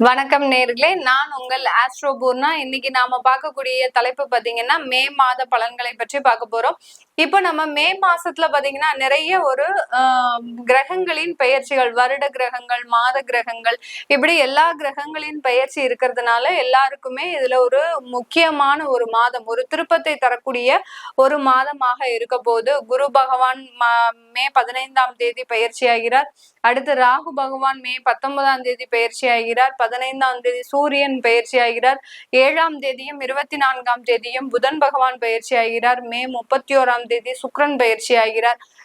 வணக்கம் நேர்களே. நான் உங்கள் ஆஸ்ட்ரோபூர்னா இன்னைக்கு நாம பார்க்கக்கூடிய தலைப்பு பாத்தீங்கன்னா மே மாத பலன்களை பற்றி பார்க்க போறோம். இப்ப நம்ம மே மாசத்துல பாத்தீங்கன்னா நிறைய ஒரு ஆஹ், கிரகங்களின் பெயர்ச்சிகள் வருட கிரகங்கள் மாத கிரகங்கள் இப்படி எல்லா கிரகங்களின் பெயர்ச்சி இருக்கிறதுனால எல்லாருக்குமே இதுல ஒரு முக்கியமான ஒரு மாதம் ஒரு திருப்பத்தை தரக்கூடிய ஒரு மாதமாக இருக்க போது குரு பகவான் மா- மே பதினைந்தாம் தேதி பயிற்சி ஆகிறார். அடுத்து ராகு பகவான் மே பத்தொன்பதாம் தேதி பயிற்சி ஆகிறார். பதினைந்தாம் தேதி சூரியன் பயிற்சி ஆகிறார். ஏழாம் தேதியும் இருபத்தி நான்காம் தேதியும் புதன் பகவான் பயிற்சி ஆகிறார். மே முப்பத்தி ஓராம் தேதி சுக்கிரன் பயிற்சி ஆகிறார்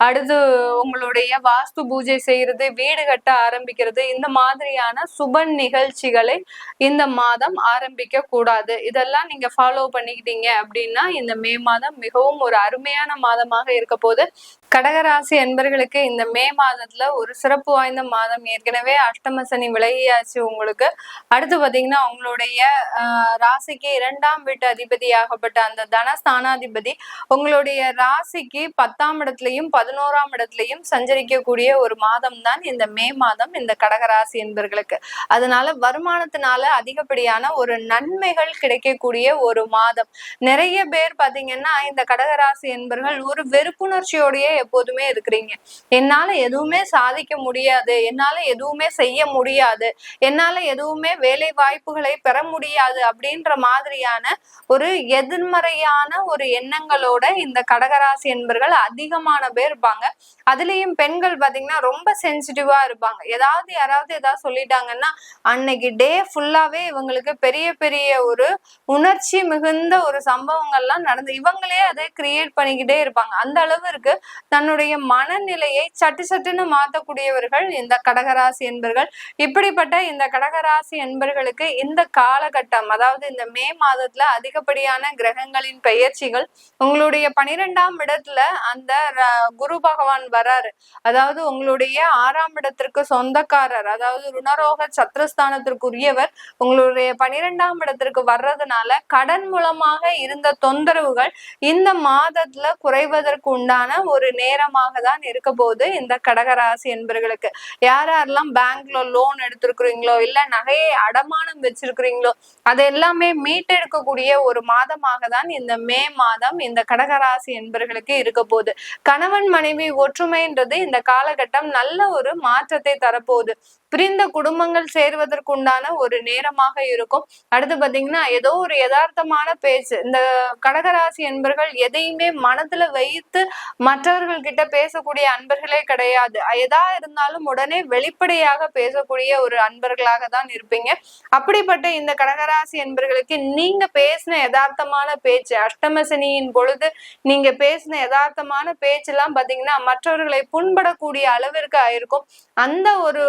அடுத்து உங்களுடைய வாஸ்து பூஜை செய்யறது வீடு கட்ட ஆரம்பிக்கிறது இந்த மாதிரியான சுப நிகழ்ச்சிகளை இந்த மாதம் ஆரம்பிக்க கூடாது இதெல்லாம் நீங்க ஃபாலோ பண்ணிக்கிட்டீங்க அப்படின்னா இந்த மே மாதம் மிகவும் ஒரு அருமையான மாதமாக இருக்க போது கடகராசி என்பர்களுக்கு இந்த மே மாதத்துல ஒரு சிறப்பு வாய்ந்த மாதம். ஏற்கனவே அஷ்டம சனி விலகியாச்சு உங்களுக்கு. அடுத்து பாத்தீங்கன்னா உங்களுடைய ராசிக்கு இரண்டாம் வீட்டு அதிபதியாகப்பட்ட அந்த தனஸ்தானாதிபதி உங்களுடைய ராசிக்கு பத்தாம் இடத்துலையும் பதினோராம் இடத்துலையும் சஞ்சரிக்கக்கூடிய ஒரு மாதம் தான் இந்த மே மாதம் இந்த கடகராசி என்பர்களுக்கு. அதனால வருமானத்தினால அதிகப்படியான ஒரு நன்மைகள் கிடைக்கக்கூடிய ஒரு மாதம். நிறைய பேர் பாத்தீங்கன்னா இந்த கடகராசி என்பர்கள் ஒரு வெறுப்புணர்ச்சியோடயே எப்போதுமே இருக்கிறீங்க. என்னால எதுவுமே சாதிக்க முடியாது என்னால எதுவுமே செய்ய முடியாது என்னால எதுவுமே வேலை வாய்ப்புகளை பெற முடியாது அப்படின்ற மாதிரியான ஒரு எதிர்மறையான ஒரு எண்ணங்களோட இந்த கடகராசி என்பர்கள் ஏராளமான பேர் இருப்பாங்க. அதுலயும் பெண்கள் பாத்தீங்கன்னா ரொம்ப சென்சிட்டிவா இருப்பாங்க. ஏதாவது யாராவது ஏதாவது சொல்லிட்டாங்கன்னா அன்னைக்கு டே ஃபுல்லாவே இவங்களுக்கு பெரிய பெரிய ஒரு உணர்ச்சி மிகுந்த ஒரு சம்பவங்கள்லாம் நடந்து இவங்களே அதை கிரியேட் பண்ணிக்கிட்டே இருப்பாங்க. அந்த அளவிற்கு தன்னுடைய மனநிலையை சட்டு சட்டுன்னு மாத்தக்கூடியவர்கள் இந்த கடகராசி என்பர்கள். இப்படிப்பட்ட இந்த கடகராசி என்பர்களுக்கு இந்த காலகட்டம் அதாவது இந்த மே மாதத்துல அதிகப்படியான கிரகங்களின் பெயர்ச்சிகள் உங்களுடைய பனிரெண்டாம் இடத்துல அந்த ர- குரு பகவான் வராரு. அதாவது உங்களுடைய ஆறாம் இடத்திற்கு சொந்தக்காரர் அதாவது ருணரோக சத்ரஸ்தானத்திற்குரியவர் உங்களுடைய பனிரெண்டாம் இடத்திற்கு வர்றதுனால கடன் மூலமாக இருந்த தொந்தரவுகள் இந்த மாதத்துல குறைவதற்கு உண்டான ஒரு நேரமாக தான் இருக்க போது இந்த கடகராசி என்பர்களுக்கு. யார் யாரெல்லாம் பேங்க்ல லோன் எடுத்திருக்கிறீங்களோ இல்ல நகையை அடமானம் வச்சிருக்கிறீங்களோ அது எல்லாமே மீட்டெடுக்கக்கூடிய ஒரு மாதமாக தான் இந்த மே மாதம் இந்த கடகராசி என்பர்களுக்கு இருக்க போகுது. கணவன் மனைவி ஒற்றுமைன்றது இந்த காலகட்டம் நல்ல ஒரு மாற்றத்தை தரப்போகுது. பிரிந்த குடும்பங்கள் சேர்வதற்குண்டான ஒரு நேரமாக இருக்கும். அடுத்து பாத்தீங்கன்னா ஏதோ ஒரு யதார்த்தமான பேச்சு. இந்த கடகராசி என்பர்கள் எதையுமே மனதுல வைத்து மற்றவர்கள் கிட்ட பேசக்கூடிய அன்பர்களே கிடையாது. எதா இருந்தாலும் உடனே வெளிப்படையாக பேசக்கூடிய ஒரு அன்பர்களாக தான் இருப்பீங்க. அப்படிப்பட்ட இந்த கடகராசி என்பர்களுக்கு நீங்க பேசின யதார்த்தமான பேச்சு அஷ்டமசனியின் பொழுது நீங்க பேசின யதார்த்தமான பேச்செல்லாம் பாத்தீங்கன்னா மற்றவர்களை புண்படக்கூடிய அளவிற்கு ஆயிருக்கும். அந்த ஒரு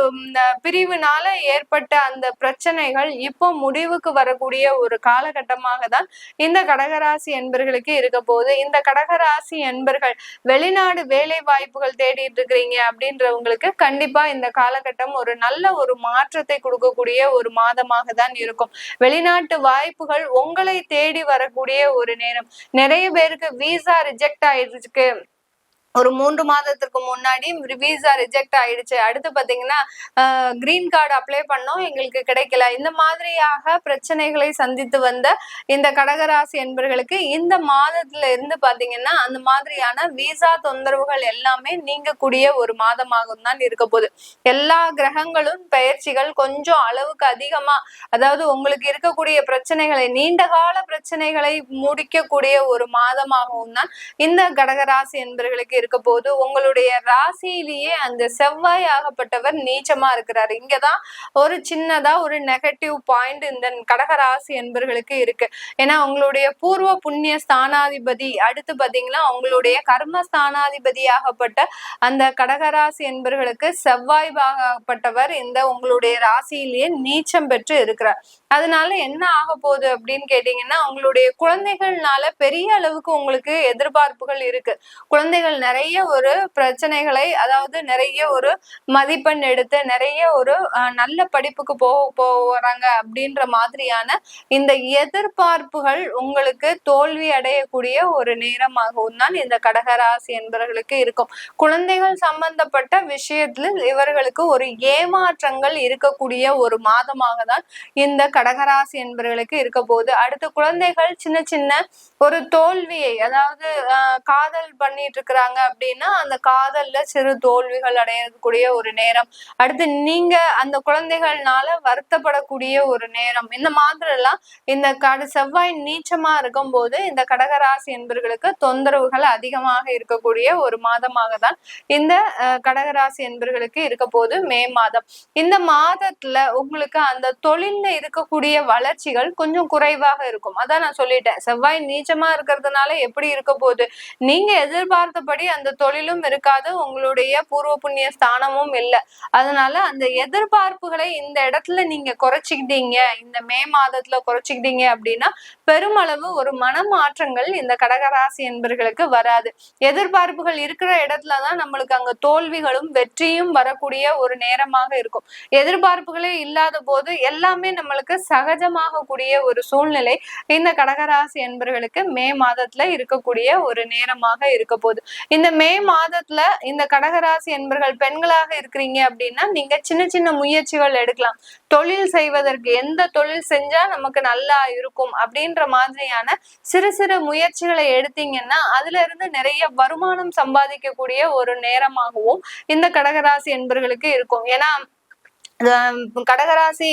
பிரிவினால ஏற்பட்ட அந்த பிரச்சனைகள் இப்போ முடிவுக்கு வரக்கூடிய ஒரு காலகட்டமாக தான் இந்த கடகராசி என்பர்களுக்கு இருக்க போகுது. இந்த கடகராசி என்பர்கள் வெளிநாடு வேலை வாய்ப்புகள் தேடிட்டு இருக்கிறீங்க அப்படின்றவங்களுக்கு கண்டிப்பா இந்த காலகட்டம் ஒரு நல்ல ஒரு மாற்றத்தை கொடுக்கக்கூடிய ஒரு மாதமாக தான் இருக்கும். வெளிநாட்டு வாய்ப்புகள் உங்களை தேடி வரக்கூடிய ஒரு நேரம். நிறைய பேருக்கு விசா ரிஜெக்ட் ஆயிடுச்சு ஒரு மூன்று மாதத்திற்கு முன்னாடி விசா ரிஜெக்ட் ஆயிடுச்சு. அடுத்து பாத்தீங்கன்னா கிரீன் கார்டு அப்ளை பண்ணோம். எங்களுக்கு கிடைக்கல. இந்த மாதிரியாக பிரச்சனைகளை சந்தித்து வந்த இந்த கடகராசி என்பர்களுக்கு இந்த மாதத்துல இருந்து பாத்தீங்கன்னா அந்த மாதிரியான விசா தொந்தரவுகள் எல்லாமே நீங்கக்கூடிய ஒரு மாதமாகவும் தான் இருக்க போகுது. எல்லா கிரகங்களும் பயிற்சிகள் கொஞ்சம் அளவுக்கு அதிகமா அதாவது உங்களுக்கு இருக்கக்கூடிய பிரச்சனைகளை நீண்ட கால பிரச்சனைகளை முடிக்கக்கூடிய ஒரு மாதமாகவும் தான் இந்த கடகராசி என்பர்களுக்கு இருக்க போது உங்களுடைய ராசியிலேயே அந்த செவ்வாய் ஆகப்பட்டவர் நீச்சமா இருக்கிறாரு. இங்கதான் ஒரு சின்னதா ஒரு நெகட்டிவ் பாயிண்ட் இந்த கடகராசி என்பர்களுக்கு இருக்கு. ஏன்னா உங்களுடைய பூர்வ புண்ணிய ஸ்தானாதிபதி அடுத்து பாத்தீங்கன்னா உங்களுடைய கர்ம ஸ்தானாதிபதி ஆகப்பட்ட அந்த கடகராசி என்பர்களுக்கு செவ்வாய் ஆகப்பட்டவர் இந்த உங்களுடைய ராசியிலேயே நீச்சம் பெற்று இருக்கிறார். அதனால என்ன ஆக போகுது அப்படின்னு கேட்டீங்கன்னா உங்களுடைய குழந்தைகள்னால பெரிய அளவுக்கு உங்களுக்கு எதிர்பார்ப்புகள் இருக்கு. குழந்தைகள் நிறைய ஒரு பிரச்சனைகளை அதாவது நிறைய ஒரு மதிப்பெண் எடுத்து நிறைய ஒரு நல்ல படிப்புக்கு போக போறாங்க அப்படின்ற மாதிரியான இந்த எதிர்பார்ப்புகள் உங்களுக்கு தோல்வி அடையக்கூடிய ஒரு நேரமாகவும் தான் இந்த கடகராசி என்பவர்களுக்கு இருக்கும். குழந்தைகள் சம்பந்தப்பட்ட விஷயத்துல இவர்களுக்கு ஒரு ஏமாற்றங்கள் இருக்கக்கூடிய ஒரு மாதமாக தான் இந்த கடகராசி என்பவர்களுக்கு இருக்க போகுது. அடுத்து குழந்தைகள் சின்ன சின்ன ஒரு தோல்வியை அதாவது காதல் பண்ணிட்டு இருக்கிறாங்க அப்படின்னா அந்த காதல்ல சிறு தோல்விகள் அடையக்கூடிய ஒரு நேரம். அடுத்து நீங்க அந்த குழந்தைகள்னால வருத்தப்படக்கூடிய ஒரு நேரம். இந்த மாதிரி எல்லாம் இந்த கடு செவ்வாய் நீச்சமா இருக்கும் போது இந்த கடகராசி என்பர்களுக்கு தொந்தரவுகள் அதிகமாக இருக்கக்கூடிய ஒரு மாதமாக தான் இந்த கடகராசி என்பர்களுக்கு இருக்க போது மே மாதம். இந்த மாதத்துல உங்களுக்கு அந்த தொழில்ல இருக்கக்கூடிய வளர்ச்சிகள் கொஞ்சம் குறைவாக இருக்கும். அதான் நான் சொல்லிட்டேன். செவ்வாய் நீச்சமா இருக்கிறதுனால எப்படி இருக்க போகுது நீங்க எதிர்பார்த்தபடி அந்த தொழிலும் இருக்காது உங்களுடைய பூர்வ புண்ணிய ஸ்தானமும் இல்லை. அதனால அந்த எதிர்பார்ப்புகளை இந்த இடத்துல நீங்க குறைச்சிக்கிட்டீங்க இந்த மே மாதத்துல குறைச்சிக்கிட்டீங்க அப்படின்னா பெருமளவு ஒரு மனமாற்றங்கள் இந்த கடகராசி என்பர்களுக்கு வராது. எதிர்பார்ப்புகள் இருக்கிற இடத்துல தான் நம்மளுக்கு அங்க தோல்விகளும் வெற்றியும் வரக்கூடிய ஒரு நேரமாக இருக்கும். எதிர்பார்ப்புகளே இல்லாத போது எல்லாமே நம்மளுக்கு சகஜமாக கூடிய ஒரு சூழ்நிலை இந்த கடகராசி என்பர்களுக்கு மே மாதத்துல இருக்கக்கூடிய ஒரு நேரமாக இருக்க போகுது இந்த மே மாதத்துல இந்த கடகராசி என்பர்கள் பெண்களாக இருக்கிறீங்க அப்படின்னா நீங்க சின்ன சின்ன முயற்சிகள் எடுக்கலாம். தொழில் செய்வதற்கு எந்த தொழில் செஞ்சா நமக்கு நல்லா இருக்கும் அப்படின்ற மாதிரியான சிறு சிறு முயற்சிகளை எடுத்தீங்கன்னா அதுல இருந்து நிறைய வருமானம் சம்பாதிக்கக்கூடிய ஒரு நேரமாகவும் இந்த கடகராசி என்பர்களுக்கு இருக்கும். ஏன்னா கடகராசி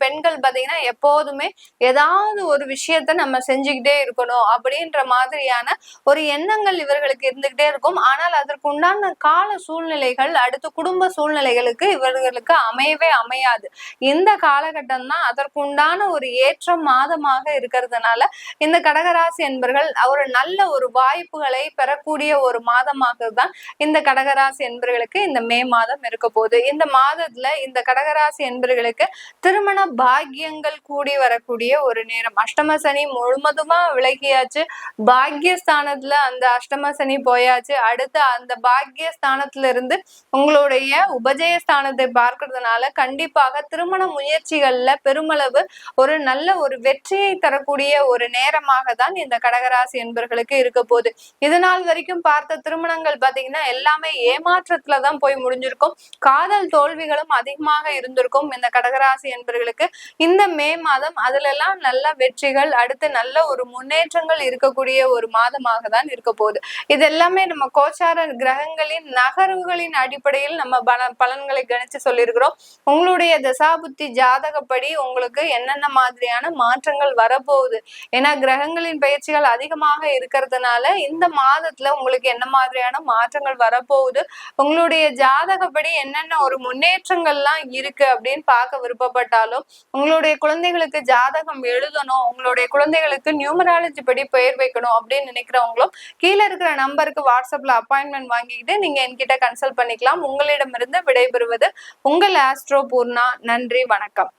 பெண்கள் பாத்தீங்கன்னா எப்போதுமே ஏதாவது ஒரு விஷயத்த நம்ம செஞ்சுக்கிட்டே இருக்கணும் அப்படின்ற மாதிரியான ஒரு எண்ணங்கள் இவர்களுக்கு இருந்துகிட்டே இருக்கும். ஆனால் அதற்கு உண்டான கால சூழ்நிலைகள் அடுத்து குடும்ப சூழ்நிலைகளுக்கு இவர்களுக்கு அமையவே அமையாது. இந்த காலகட்டம் தான் அதற்கு உண்டான ஒரு ஏற்ற மாதமாக இருக்கிறதுனால இந்த கடகராசி என்பர்கள் ஒரு நல்ல ஒரு வாய்ப்புகளை பெறக்கூடிய ஒரு மாதமாக தான் இந்த கடகராசி என்பர்களுக்கு இந்த மே மாதம் இருக்க போகுது. இந்த மாதத்துல இந்த கடக கடகராசி என்பர்களுக்கு திருமண பாக்கியங்கள் கூடி வரக்கூடிய ஒரு நேரம். அஷ்டம சனி முழுமதுமா விலகியாச்சு. பாக்கியஸ்தானத்துல அந்த அஷ்டம சனி போயாச்சு. அடுத்து அந்த பாக்கியஸ்தானத்துல இருந்து உங்களுடைய உபஜயஸ்தானத்தை பார்க்கறதுனால கண்டிப்பாக திருமண முயற்சிகள்ல பெருமளவு ஒரு நல்ல ஒரு வெற்றியை தரக்கூடிய ஒரு நேரமாக தான் இந்த கடகராசி என்பர்களுக்கு இருக்க போகுது. இது நாள் வரைக்கும் பார்த்த திருமணங்கள் பாத்தீங்கன்னா எல்லாமே ஏமாற்றத்துல தான் போய் முடிஞ்சிருக்கும். காதல் தோல்விகளும் அதிகமாக இருந்திருக்கும். இந்த கடகராசி என்பர்களுக்கு இந்த மே மாதம் அதுல எல்லாம் நல்ல வெற்றிகள் அடுத்து நல்ல ஒரு முன்னேற்றங்கள் இருக்கக்கூடிய ஒரு மாதமாக தான் இருக்க போகுது. இது எல்லாமே நம்ம கோச்சார கிரகங்களின் நகர்வுகளின் அடிப்படையில் நம்ம பல பலன்களை கணிச்சு சொல்லியிருக்கிறோம். உங்களுடைய தசாபுத்தி ஜாதகப்படி உங்களுக்கு என்னென்ன மாதிரியான மாற்றங்கள் வரப்போகுது? ஏன்னா கிரகங்களின் பயிற்சிகள் அதிகமாக இருக்கிறதுனால இந்த மாதத்துல உங்களுக்கு என்ன மாதிரியான மாற்றங்கள் வரப்போகுது? உங்களுடைய ஜாதகப்படி என்னென்ன ஒரு முன்னேற்றங்கள்லாம் இருக்கு அப்படின்னு பார்க்க விருப்பப்பட்டாலும் உங்களுடைய குழந்தைகளுக்கு ஜாதகம் எழுதணும் உங்களுடைய குழந்தைகளுக்கு நியூமராலஜி படி பெயர் வைக்கணும் அப்படின்னு நினைக்கிறவங்களும் கீழே இருக்கிற நம்பருக்கு வாட்ஸ்அப்ல அப்பாயின்மெண்ட் வாங்கிக்கிட்டு நீங்க என்கிட்ட கன்சல்ட் பண்ணிக்கலாம். உங்களிடமிருந்து விடைபெறுவது உங்கள் ஆஸ்ட்ரோ பூர்ணா நன்றி வணக்கம்.